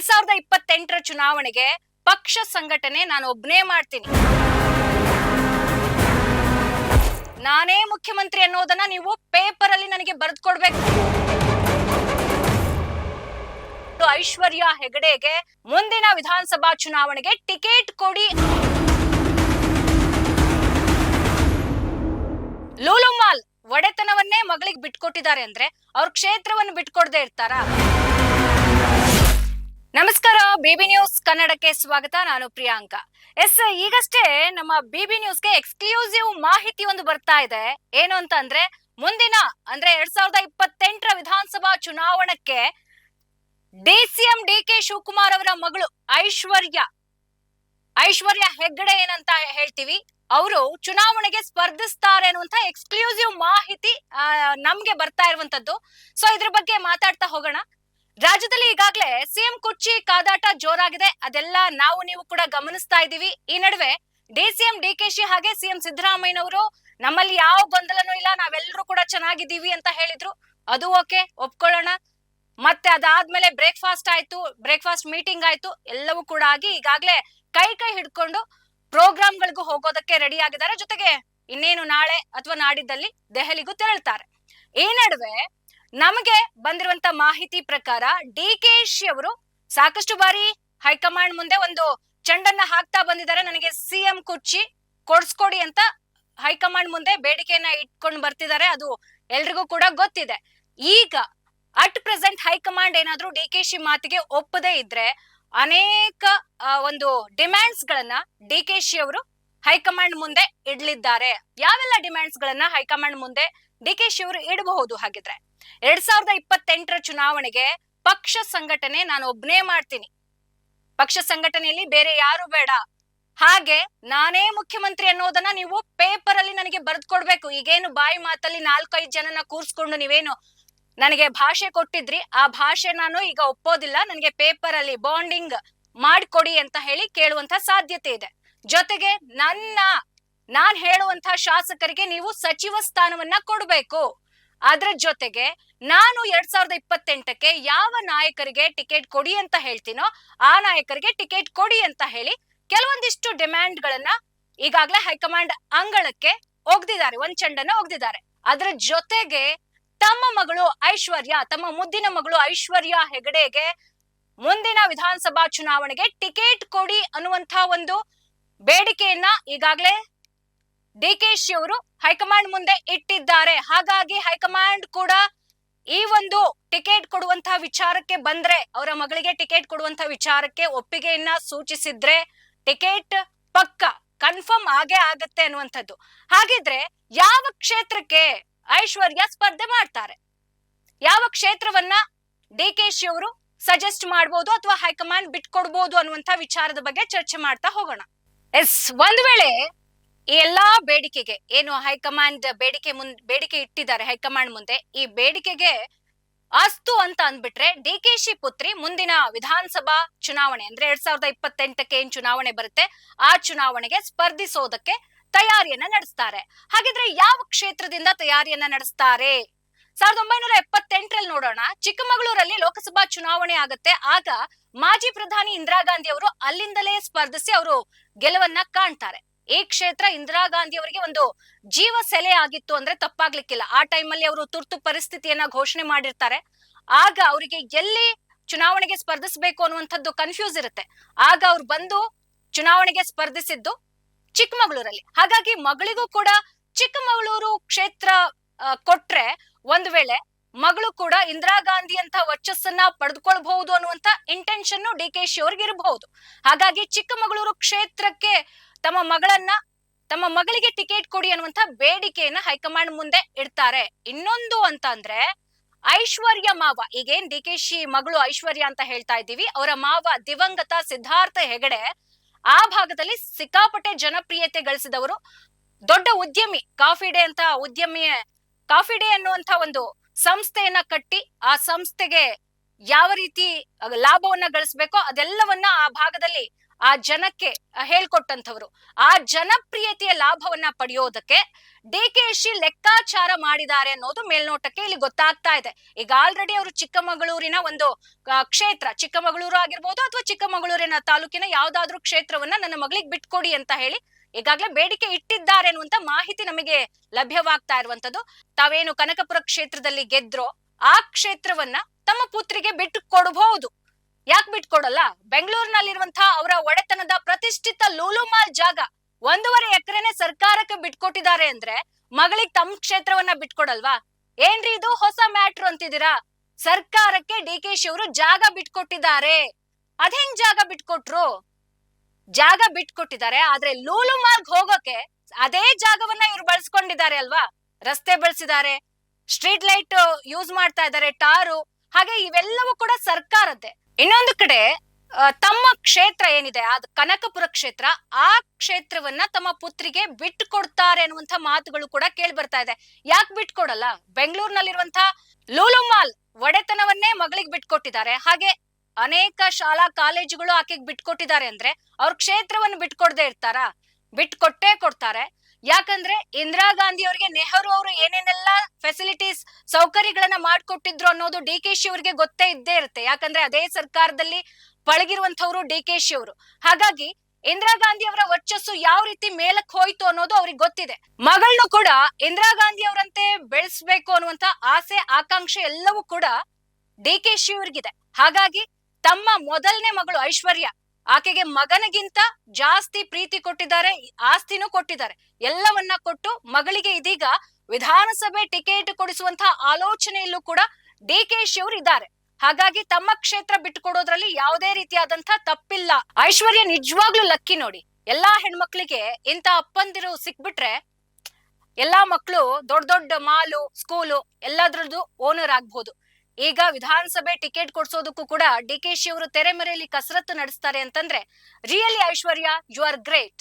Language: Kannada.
ಎರಡ್ ಸಾವಿರದ ಇಪ್ಪತ್ತೆಂಟರ ಚುನಾವಣೆಗೆ ಪಕ್ಷ ಸಂಘಟನೆ ನಾನು ಒಬ್ನೇ ಮಾಡ್ತೀನಿ. ನಾನೇ ಮುಖ್ಯಮಂತ್ರಿ ಅನ್ನೋದನ್ನ ನೀವು ಪೇಪರ್ ಅಲ್ಲಿ ನನಗೆ ಬರೆದು ಕೊಡ್ಬೇಕು. ಐಶ್ವರ್ಯ ಹೆಗಡೆಗೆ ಮುಂದಿನ ವಿಧಾನಸಭಾ ಚುನಾವಣೆಗೆ ಟಿಕೆಟ್ ಕೊಡಿ. ಲೂಲು ಮಾಲ್ ಒಡೆತನವನ್ನೇ ಮಗಳಿಗೆ ಬಿಟ್ಕೊಟ್ಟಿದ್ದಾರೆ ಅಂದ್ರೆ ಅವ್ರ ಕ್ಷೇತ್ರವನ್ನು ಬಿಟ್ಕೊಡ್ದೇ ಇರ್ತಾರಾ? ನಮಸ್ಕಾರ, ಬಿಬಿ ನ್ಯೂಸ್ ಕನ್ನಡಕ್ಕೆ ಸ್ವಾಗತ. ನಾನು ಪ್ರಿಯಾಂಕ. ಎಸ್, ಈಗಷ್ಟೇ ನಮ್ಮ ಬಿಬಿ ನ್ಯೂಸ್ಗೆ ಎಕ್ಸ್ಕ್ಲೂಸಿವ್ ಮಾಹಿತಿ ಒಂದು ಬರ್ತಾ ಇದೆ. ಏನು ಅಂತ ಅಂದ್ರೆ ಮುಂದಿನ, ಅಂದ್ರೆ ಎರಡ್ ಸಾವಿರದ ಇಪ್ಪತ್ತೆಂಟರ ವಿಧಾನಸಭಾ ಚುನಾವಣಕ್ಕೆ ಎಂ ಡಿ ಕೆ ಶಿವಕುಮಾರ್ ಅವರ ಮಗಳು ಐಶ್ವರ್ಯ ಐಶ್ವರ್ಯ ಹೆಗ್ಗಡೆ ಏನಂತ ಹೇಳ್ತೀವಿ, ಅವರು ಚುನಾವಣೆಗೆ ಸ್ಪರ್ಧಿಸ್ತಾರೆ ಅನ್ನುವಂತ ಎಕ್ಸ್ಕ್ಲೂಸಿವ್ ಮಾಹಿತಿ ನಮ್ಗೆ ಬರ್ತಾ ಇರುವಂತದ್ದು ಸೊ ಇದ್ರ ಬಗ್ಗೆ ಮಾತಾಡ್ತಾ ಹೋಗೋಣ. ರಾಜ್ಯದಲ್ಲಿ ಈಗಾಗಲೇ ಸಿಎಂ ಕುರ್ಚಿ ಕಾದಾಟ ಜೋರಾಗಿದೆ. ಅದೆಲ್ಲ ನಾವು ನೀವು ಕೂಡ ಗಮನಿಸ್ತಾ ಇದ್ದೀವಿ. ಈ ನಡುವೆ ಡಿಸಿಎಂ ಡಿಕೆಶಿ ಹಾಗೆ ಸಿಎಂ ಸಿದ್ದರಾಮಯ್ಯನವರು ನಮ್ಮಲ್ಲಿ ಯಾವ ಗೊಂದಲನೂ ಇಲ್ಲ. ನಾವೆಲ್ಲರೂ ಕೂಡ ಚೆನ್ನಾಗಿದ್ದೀವಿ ಅಂತ ಹೇಳಿದ್ರು. ಅದು ಓಕೆ, ಒಪ್ಕೊಳ್ಳೋಣ. ಮತ್ತೆ ಅದಾದ್ಮೇಲೆ ಬ್ರೇಕ್ಫಾಸ್ಟ್ ಆಯ್ತು, ಬ್ರೇಕ್ಫಾಸ್ಟ್ ಮೀಟಿಂಗ್ ಆಯ್ತು. ಎಲ್ಲವೂ ಕೂಡ ಆಗಿ ಈಗಾಗಲೇ ಕೈ ಕೈ ಹಿಡ್ಕೊಂಡು ಪ್ರೋಗ್ರಾಮ್ಗಳಿಗೂ ಹೋಗೋದಕ್ಕೆ ರೆಡಿ ಆಗಿದ್ದಾರೆ. ಜೊತೆಗೆ ಇನ್ನೇನು ನಾಳೆ ಅಥವಾ ನಾಡಿದ್ದಲ್ಲಿ ದೆಹಲಿಗೂ ತೆರಳ್ತಾರೆ. ಈ ನಡುವೆ ನಮಗೆ ಬಂದಿರುವಂತ ಮಾಹಿತಿ ಪ್ರಕಾರ ಡಿ ಕೆ ಶಿ ಅವರು ಸಾಕಷ್ಟು ಬಾರಿ ಹೈಕಮಾಂಡ್ ಮುಂದೆ ಒಂದು ಚೆಂಡನ್ನ ಹಾಕ್ತಾ ಬಂದಿದ್ದಾರೆ. ನನಗೆ ಸಿಎಂ ಕುರ್ಚಿ ಕೊಡ್ಸ್ಕೊಡಿ ಅಂತ ಹೈಕಮಾಂಡ್ ಮುಂದೆ ಬೇಡಿಕೆಯನ್ನ ಇಟ್ಕೊಂಡು ಬರ್ತಿದ್ದಾರೆ. ಅದು ಎಲ್ರಿಗೂ ಕೂಡ ಗೊತ್ತಿದೆ. ಈಗ ಅಟ್ ಪ್ರೆಸೆಂಟ್ ಹೈಕಮಾಂಡ್ ಏನಾದ್ರೂ ಡಿ ಕೆ ಶಿ ಮಾತಿಗೆ ಒಪ್ಪದೇ ಇದ್ರೆ ಅನೇಕ ಒಂದು ಡಿಮ್ಯಾಂಡ್ಸ್ ಗಳನ್ನ ಡಿ ಕೆ ಶಿ ಅವರು ಹೈಕಮಾಂಡ್ ಮುಂದೆ ಇಡ್ಲಿದ್ದಾರೆ. ಯಾವೆಲ್ಲ ಡಿಮ್ಯಾಂಡ್ಸ್ ಗಳನ್ನ ಹೈಕಮಾಂಡ್ ಮುಂದೆ ಡಿ ಕೆ ಶಿ ಅವರು ಇಡಬಹುದು ಹಾಗಿದ್ರೆ? ಎರಡ್ ಸಾವಿರದ ಇಪ್ಪತ್ತೆಂಟರ ಚುನಾವಣೆಗೆ ಪಕ್ಷ ಸಂಘಟನೆ ನಾನು ಒಬ್ನೇ ಮಾಡ್ತೀನಿ. ಪಕ್ಷ ಸಂಘಟನೆಯಲ್ಲಿ ಬೇರೆ ಯಾರು ಬೇಡ. ಹಾಗೆ ನಾನೇ ಮುಖ್ಯಮಂತ್ರಿ ಅನ್ನೋದನ್ನ ನೀವು ಪೇಪರ್ ಅಲ್ಲಿ ನನಗೆ ಬರೆದ್ಕೊಡ್ಬೇಕು. ಈಗೇನು ಬಾಯಿ ಮಾತಲ್ಲಿ ನಾಲ್ಕೈದು ಜನನ ಕೂರ್ಸ್ಕೊಂಡು ನೀವೇನು ನನಗೆ ಭಾಷೆ ಕೊಟ್ಟಿದ್ರಿ, ಆ ಭಾಷೆ ನಾನು ಈಗ ಒಪ್ಪೋದಿಲ್ಲ. ನನಗೆ ಪೇಪರ್ ಅಲ್ಲಿ ಬಾಂಡಿಂಗ್ ಮಾಡ್ಕೊಡಿ ಅಂತ ಹೇಳಿ ಕೇಳುವಂತ ಸಾಧ್ಯತೆ ಇದೆ. ಜೊತೆಗೆ ನನ್ನ, ನಾನ್ ಹೇಳುವಂತ ಶಾಸಕರಿಗೆ ನೀವು ಸಚಿವ ಸ್ಥಾನವನ್ನ ಕೊಡ್ಬೇಕು. ಅದ್ರ ಜೊತೆಗೆ ನಾನು ಎರಡ್ ಸಾವಿರದ ಇಪ್ಪತ್ತೆಂಟಕ್ಕೆ ಯಾವ ನಾಯಕರಿಗೆ ಟಿಕೆಟ್ ಕೊಡಿ ಅಂತ ಹೇಳ್ತೀನೋ ಆ ನಾಯಕರಿಗೆ ಟಿಕೆಟ್ ಕೊಡಿ ಅಂತ ಹೇಳಿ ಕೆಲವೊಂದಿಷ್ಟು ಡಿಮ್ಯಾಂಡ್ ಗಳನ್ನ ಈಗಾಗಲೇ ಹೈಕಮಾಂಡ್ ಅಂಗಳಕ್ಕೆ ಒಗ್ದಿದ್ದಾರೆ, ಒಂದ್ ಚಂಡನ್ನ ಒಗ್ದಿದ್ದಾರೆ. ಅದ್ರ ಜೊತೆಗೆ ತಮ್ಮ ಮಗಳು ಐಶ್ವರ್ಯ, ತಮ್ಮ ಮುದ್ದಿನ ಮಗಳು ಐಶ್ವರ್ಯ ಹೆಗಡೆಗೆ ಮುಂದಿನ ವಿಧಾನಸಭಾ ಚುನಾವಣೆಗೆ ಟಿಕೆಟ್ ಕೊಡಿ ಅನ್ನುವಂತ ಒಂದು ಬೇಡಿಕೆಯನ್ನ ಈಗಾಗಲೇ ಡಿ ಕೆ ಶಿ ಅವರು ಹೈಕಮಾಂಡ್ ಮುಂದೆ ಇಟ್ಟಿದ್ದಾರೆ. ಹಾಗಾಗಿ ಹೈಕಮಾಂಡ್ ಕೂಡ ಈ ಒಂದು ಟಿಕೆಟ್ ಕೊಡುವಂತಹ ವಿಚಾರಕ್ಕೆ ಬಂದ್ರೆ, ಅವರ ಮಗಳಿಗೆ ಟಿಕೆಟ್ ಕೊಡುವಂತಹ ವಿಚಾರಕ್ಕೆ ಒಪ್ಪಿಗೆಯನ್ನ ಸೂಚಿಸಿದ್ರೆ ಟಿಕೆಟ್ ಪಕ್ಕ, ಕನ್ಫರ್ಮ್ ಆಗೇ ಆಗತ್ತೆ ಅನ್ನುವಂಥದ್ದು. ಹಾಗಿದ್ರೆ ಯಾವ ಕ್ಷೇತ್ರಕ್ಕೆ ಐಶ್ವರ್ಯ ಸ್ಪರ್ಧೆ ಮಾಡ್ತಾರೆ? ಯಾವ ಕ್ಷೇತ್ರವನ್ನ ಡಿ ಕೆ ಅವರು ಸಜೆಸ್ಟ್ ಮಾಡಬಹುದು ಅಥವಾ ಹೈಕಮಾಂಡ್ ಬಿಟ್ಕೊಡ್ಬೋದು ಅನ್ನುವಂತ ವಿಚಾರದ ಬಗ್ಗೆ ಚರ್ಚೆ ಮಾಡ್ತಾ ಹೋಗೋಣ. ಎಸ್, ಒಂದ್ ವೇಳೆ ಈ ಎಲ್ಲಾ ಬೇಡಿಕೆಗೆ, ಏನು ಹೈಕಮಾಂಡ್ ಬೇಡಿಕೆ ಮುಂದ್ ಬೇಡಿಕೆ ಇಟ್ಟಿದ್ದಾರೆ ಹೈಕಮಾಂಡ್ ಮುಂದೆ, ಈ ಬೇಡಿಕೆಗೆ ಅಸ್ತು ಅಂತ ಅಂದ್ಬಿಟ್ರೆ ಡಿ ಕೆ ಶಿ ಪುತ್ರಿ ಮುಂದಿನ ವಿಧಾನಸಭಾ ಚುನಾವಣೆ ಅಂದ್ರೆ ಎರಡ್ ಸಾವಿರದ ಇಪ್ಪತ್ತೆಂಟಕ್ಕೆ ಏನ್ ಚುನಾವಣೆ ಬರುತ್ತೆ, ಆ ಚುನಾವಣೆಗೆ ಸ್ಪರ್ಧಿಸೋದಕ್ಕೆ ತಯಾರಿಯನ್ನ ನಡೆಸ್ತಾರೆ. ಹಾಗಿದ್ರೆ ಯಾವ ಕ್ಷೇತ್ರದಿಂದ ತಯಾರಿಯನ್ನ ನಡೆಸ್ತಾರೆ? ಸಾವಿರದ ಒಂಬೈನೂರ ಎಪ್ಪತ್ತೆಂಟರಲ್ಲಿ ನೋಡೋಣ, ಚಿಕ್ಕಮಗಳೂರಲ್ಲಿ ಲೋಕಸಭಾ ಚುನಾವಣೆ ಆಗುತ್ತೆ, ಆಗ ಮಾಜಿ ಪ್ರಧಾನಿ ಇಂದಿರಾ ಗಾಂಧಿ ಅವರು ಅಲ್ಲಿಂದಲೇ ಸ್ಪರ್ಧಿಸಿ ಅವರು ಗೆಲುವನ್ನ ಕಾಣ್ತಾರೆ. ಈ ಕ್ಷೇತ್ರ ಇಂದಿರಾ ಗಾಂಧಿ ಅವರಿಗೆ ಒಂದು ಜೀವ ಸೆಲೆ ಆಗಿತ್ತು ಅಂದ್ರೆ ತಪ್ಪಾಗ್ಲಿಕ್ಕಿಲ್ಲ. ಆ ಟೈಮಲ್ಲಿ ಅವರು ತುರ್ತು ಪರಿಸ್ಥಿತಿಯನ್ನ ಘೋಷಣೆ ಮಾಡಿರ್ತಾರೆ. ಆಗ ಅವರಿಗೆ ಎಲ್ಲಿ ಚುನಾವಣೆಗೆ ಸ್ಪರ್ಧಿಸಬೇಕು ಅನ್ನುವಂಥದ್ದು ಕನ್ಫ್ಯೂಸ್ ಇರುತ್ತೆ. ಆಗ ಅವ್ರು ಬಂದು ಚುನಾವಣೆಗೆ ಸ್ಪರ್ಧಿಸಿದ್ದು ಚಿಕ್ಕಮಗಳೂರಲ್ಲಿ. ಹಾಗಾಗಿ ಮಗಳಿಗೂ ಕೂಡ ಚಿಕ್ಕಮಗಳೂರು ಕ್ಷೇತ್ರ ಕೊಟ್ರೆ ಒಂದ್ ವೇಳೆ ಮಗಳು ಕೂಡ ಇಂದಿರಾ ಗಾಂಧಿ ಅಂತ ವರ್ಚಸ್ಸನ್ನ ಪಡೆದುಕೊಳ್ಬಹುದು ಅನ್ನುವಂತ ಇಂಟೆನ್ಷನ್ ಡಿ ಕೆ ಶಿ ಅವ್ರಿಗೆ ಇರಬಹುದು. ಹಾಗಾಗಿ ಚಿಕ್ಕಮಗಳೂರು ಕ್ಷೇತ್ರಕ್ಕೆ ತಮ್ಮ ಮಗಳನ್ನ, ತಮ್ಮ ಮಗಳಿಗೆ ಟಿಕೆಟ್ ಕೊಡಿ ಅನ್ನುವಂತ ಬೇಡಿಕೆಯನ್ನ ಹೈಕಮಾಂಡ್ ಮುಂದೆ ಇಡ್ತಾರೆ. ಇನ್ನೊಂದು ಅಂತ ಅಂದ್ರೆ ಐಶ್ವರ್ಯ ಮಾವ, ಈಗೇನ್ ಡಿ ಕೆ ಶಿ ಮಗಳು ಐಶ್ವರ್ಯ ಅಂತ ಹೇಳ್ತಾ ಇದ್ದೀವಿ, ಅವರ ಮಾವ ದಿವಂಗತ ಸಿದ್ಧಾರ್ಥ ಹೆಗಡೆ ಆ ಭಾಗದಲ್ಲಿ ಸಿಕ್ಕಾಪಟ್ಟೆ ಜನಪ್ರಿಯತೆ ಗಳಿಸಿದವರು. ದೊಡ್ಡ ಉದ್ಯಮಿ, ಕಾಫಿ ಡೇ ಅಂತ ಉದ್ಯಮಿ ಕಾಫಿ ಡೇ ಅನ್ನುವಂತ ಒಂದು ಸಂಸ್ಥೆಯನ್ನ ಕಟ್ಟಿ ಆ ಸಂಸ್ಥೆಗೆ ಯಾವ ರೀತಿ ಲಾಭವನ್ನ ಗಳಿಸ್ಬೇಕೋ ಅದೆಲ್ಲವನ್ನ ಆ ಭಾಗದಲ್ಲಿ ಆ ಜನಕ್ಕೆ ಹೇಳ್ಕೊಟ್ಟಂಥವ್ರು. ಆ ಜನಪ್ರಿಯತೆಯ ಲಾಭವನ್ನ ಪಡೆಯೋದಕ್ಕೆ ಡಿ ಕೆ ಶಿ ಲೆಕ್ಕಾಚಾರ ಮಾಡಿದ್ದಾರೆ ಅನ್ನೋದು ಮೇಲ್ನೋಟಕ್ಕೆ ಇಲ್ಲಿ ಗೊತ್ತಾಗ್ತಾ ಇದೆ. ಈಗ ಆಲ್ರೆಡಿ ಅವರು ಚಿಕ್ಕಮಗಳೂರಿನ ಒಂದು ಕ್ಷೇತ್ರ, ಚಿಕ್ಕಮಗಳೂರು ಆಗಿರ್ಬೋದು ಅಥವಾ ಚಿಕ್ಕಮಗಳೂರಿನ ತಾಲೂಕಿನ ಯಾವ್ದಾದ್ರೂ ಕ್ಷೇತ್ರವನ್ನ ನನ್ನ ಮಗಳಿಗೆ ಬಿಟ್ಕೊಡಿ ಅಂತ ಹೇಳಿ ಈಗಾಗಲೇ ಬೇಡಿಕೆ ಇಟ್ಟಿದ್ದಾರೆ ಅನ್ನುವಂತ ಮಾಹಿತಿ ನಮಗೆ ಲಭ್ಯವಾಗ್ತಾ ಇರುವಂತದ್ದು ತಾವೇನು ಕನಕಪುರ ಕ್ಷೇತ್ರದಲ್ಲಿ ಗೆದ್ರೋ ಆ ಕ್ಷೇತ್ರವನ್ನ ತಮ್ಮ ಪುತ್ರಿಗೆ ಬಿಟ್ಟು ಕೊಡಬಹುದು ಯಾಕೆ ಬಿಟ್ಕೊಡಲ್ಲ? ಬೆಂಗಳೂರಿನಲ್ಲಿರುವಂತಹ ಅವರ ಒಡೆತನದ ಪ್ರತಿಷ್ಠಿತ ಲೂಲು ಮಾಲ್ ಜಾಗ ಒಂದೂವರೆ ಎಕರೆನೆ ಸರ್ಕಾರಕ್ಕೆ ಬಿಟ್ಕೊಟ್ಟಿದ್ದಾರೆ ಅಂದ್ರೆ ಮಗಳಿಗೆ ತಮ್ಮ ಕ್ಷೇತ್ರವನ್ನ ಬಿಟ್ಕೊಡಲ್ವಾ? ಏನ್ರಿ ಇದು ಹೊಸ ಮ್ಯಾಟ್ರ್ ಅಂತಿದ್ದೀರಾ? ಸರ್ಕಾರಕ್ಕೆ ಡಿ ಕೆ ಶಿ ಅವರು ಜಾಗ ಬಿಟ್ಕೊಟ್ಟಿದ್ದಾರೆ. ಹೆಂಗ್ ಜಾಗ ಬಿಟ್ಕೊಟ್ರು? ಜಾಗ ಬಿಟ್ಕೊಟ್ಟಿದ್ದಾರೆ, ಆದ್ರೆ ಲೂಲು ಮಾರ್ಗ್ ಹೋಗೋಕೆ ಅದೇ ಜಾಗವನ್ನ ಇವ್ರು ಬಳಸ್ಕೊಂಡಿದ್ದಾರೆ ಅಲ್ವಾ? ರಸ್ತೆ ಬಳಸಿದ್ದಾರೆ, ಸ್ಟ್ರೀಟ್ ಲೈಟ್ ಯೂಸ್ ಮಾಡ್ತಾ ಇದ್ದಾರೆ, ಟಾರು, ಹಾಗೆ ಇವೆಲ್ಲವೂ ಕೂಡ ಸರ್ಕಾರದ್ದೇ. ಇನ್ನೊಂದು ಕಡೆ ತಮ್ಮ ಕ್ಷೇತ್ರ ಏನಿದೆ, ಅದು ಕನಕಪುರ ಕ್ಷೇತ್ರ, ಆ ಕ್ಷೇತ್ರವನ್ನ ತಮ್ಮ ಪುತ್ರಿಗೆ ಬಿಟ್ಟು ಕೊಡ್ತಾರೆ ಅನ್ನುವಂತ ಮಾತುಗಳು ಕೂಡ ಕೇಳಿ ಬರ್ತಾ ಇದೆ. ಯಾಕೆ ಬಿಟ್ಕೊಡಲ್ಲ? ಬೆಂಗಳೂರಿನಲ್ಲಿರುವಂತಹ ಲೂಲು ಮಾಲ್ ಒಡೆತನವನ್ನೇ ಮಗಳಿಗೆ ಬಿಟ್ಕೊಟ್ಟಿದ್ದಾರೆ. ಹಾಗೆ ಅನೇಕ ಶಾಲಾ ಕಾಲೇಜುಗಳು ಆಕೆಗೆ ಬಿಟ್ಕೊಟ್ಟಿದ್ದಾರೆ ಅಂದ್ರೆ ಅವ್ರ ಕ್ಷೇತ್ರವನ್ನು ಬಿಟ್ಕೊಡ್ದೇ ಇರ್ತಾರಾ? ಬಿಟ್ಕೊಟ್ಟೇ ಕೊಡ್ತಾರೆ. ಯಾಕಂದ್ರೆ ಇಂದಿರಾ ಗಾಂಧಿ ಅವರಿಗೆ, ನೆಹರು ಅವರು ಏನೇನೆಲ್ಲ ಫೆಸಿಲಿಟೀಸ್ ಸೌಕರ್ಯಗಳನ್ನ ಮಾಡ್ಕೊಟ್ಟಿದ್ರು ಅನ್ನೋದು ಡಿ ಕೆ ಶಿ ಅವರಿಗೆ ಗೊತ್ತೇ ಇದ್ದೇ ಇರುತ್ತೆ. ಯಾಕಂದ್ರೆ ಅದೇ ಸರ್ಕಾರದಲ್ಲಿ ಪಳಗಿರುವಂತವ್ರು ಡಿ ಕೆ ಶಿ ಅವರು. ಹಾಗಾಗಿ ಇಂದಿರಾ ಗಾಂಧಿ ಅವರ ವರ್ಚಸ್ಸು ಯಾವ ರೀತಿ ಮೇಲಕ್ಕೆ ಹೋಯ್ತು ಅನ್ನೋದು ಅವ್ರಿಗೆ ಗೊತ್ತಿದೆ. ಮಗಳನ್ನು ಕೂಡ ಇಂದಿರಾ ಗಾಂಧಿ ಅವರಂತೆ ಬೆಳೆಸ್ಬೇಕು ಅನ್ನುವಂತ ಆಸೆ, ಆಕಾಂಕ್ಷೆ ಎಲ್ಲವೂ ಕೂಡ ಡಿ ಕೆ ಶಿ ಅವ್ರಿಗಿದೆ. ಹಾಗಾಗಿ ತಮ್ಮ ಮೊದಲನೇ ಮಗಳು ಐಶ್ವರ್ಯ ಆಕೆಗೆ ಮಗನಿಗಿಂತ ಜಾಸ್ತಿ ಪ್ರೀತಿ ಕೊಟ್ಟಿದ್ದಾರೆ, ಆಸ್ತಿನೂ ಕೊಟ್ಟಿದ್ದಾರೆ. ಎಲ್ಲವನ್ನ ಕೊಟ್ಟು ಮಗಳಿಗೆ ಇದೀಗ ವಿಧಾನಸಭೆ ಟಿಕೆಟ್ ಕೊಡಿಸುವಂತಹ ಆಲೋಚನೆಯಲ್ಲೂ ಕೂಡ ಡಿ ಕೆ ಶಿ ಅವರು ಇದ್ದಾರೆ. ಹಾಗಾಗಿ ತಮ್ಮ ಕ್ಷೇತ್ರ ಬಿಟ್ಟುಕೊಡೋದ್ರಲ್ಲಿ ಯಾವುದೇ ರೀತಿಯಾದಂತಹ ತಪ್ಪಿಲ್ಲ. ಐಶ್ವರ್ಯ ನಿಜವಾಗ್ಲೂ ಲಕ್ಕಿ ನೋಡಿ. ಎಲ್ಲಾ ಹೆಣ್ಮಕ್ಳಿಗೆ ಇಂತ ಅಪ್ಪಂದಿರು ಸಿಕ್ಬಿಟ್ರೆ ಎಲ್ಲಾ ಮಕ್ಕಳು ದೊಡ್ಡ ದೊಡ್ಡ ಮಾಲು, ಸ್ಕೂಲು ಎಲ್ಲದ್ರದ್ದು ಓನರ್ ಆಗ್ಬಹುದು ಈಗ ವಿಧಾನಸಭೆ ಟಿಕೆಟ್ ಕೊಡ್ಸೋದಕ್ಕೂ ಕೂಡ ಡಿ ಕೆ ಶಿ ಅವರು ತೆರೆಮರೆಯಲ್ಲಿ ಕಸರತ್ತು ನಡೆಸ್ತಾರೆ ಅಂತಂದ್ರೆ really Aishwarya, you are great.